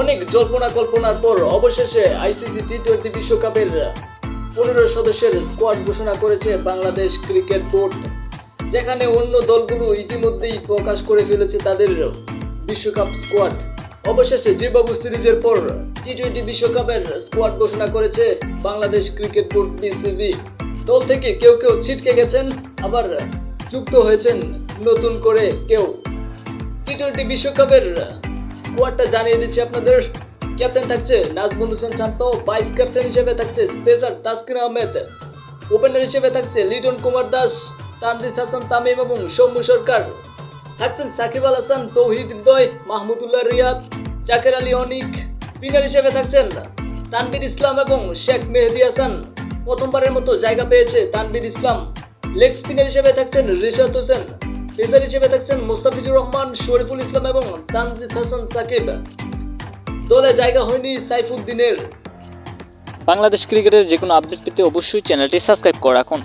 অনেক জল্পনা কল্পনার পর অবশেষে আইসিসি টি টোয়েন্টি বিশ্বকাপের পনেরো সদস্যের স্কোয়াড ঘোষণা করেছে বাংলাদেশ ক্রিকেট বোর্ড, যেখানে অন্য দলগুলো ইতিমধ্যেই প্রকাশ করে ফেলেছে তাদের বিশ্বকাপ স্কোয়াড। অবশেষে জিম্বাবু সিরিজের পর টি টোয়েন্টি বিশ্বকাপের স্কোয়াড ঘোষণা করেছে বাংলাদেশ ক্রিকেট বোর্ড বিসিবি দল থেকে কেউ কেউ ছিটকে গেছেন, আবার যুক্ত হয়েছেন নতুন করে কেউ। টি টোয়েন্টি বিশ্বকাপের স্কোয়াডটা জানিয়ে দিচ্ছি আপনাদের। ক্যাপ্টেন থাকছে নাজমুল হোসেন শান্ত, ভাইস ক্যাপ্টেন হিসেবে থাকছে পেসার তাসকিন আহমেদ। ওপেনার হিসেবে থাকছে লিটন কুমার দাস, তানজিদ হাসান, তামিম এবং সৌম্য সরকার। থাকছেন সাকিব আল হাসান, তৌহিদ হৃদয়, মাহমুদুল্লাহ রিয়াদ, জাকের আলী অনিক। স্পিনার হিসেবে থাকছেন তানবির ইসলাম এবং শেখ মেহেদি হাসান। প্রথমবারের মতো জায়গা পেয়েছে তানবির ইসলাম। লেগ স্পিনার হিসেবে থাকছেন রিশাদ হোসেন। পেসার হিসেবে থাকছেন মোস্তাফিজুর রহমান, শরীফুল ইসলাম এবং তানজিদ হাসান সাকিব। দলে জায়গা হয়নি সাইফুদ্দিনের। বাংলাদেশ ক্রিকেটের যে কোনো আপডেট পেতে অবশ্যই চ্যানেলটি সাবস্ক্রাইব করে রাখুন।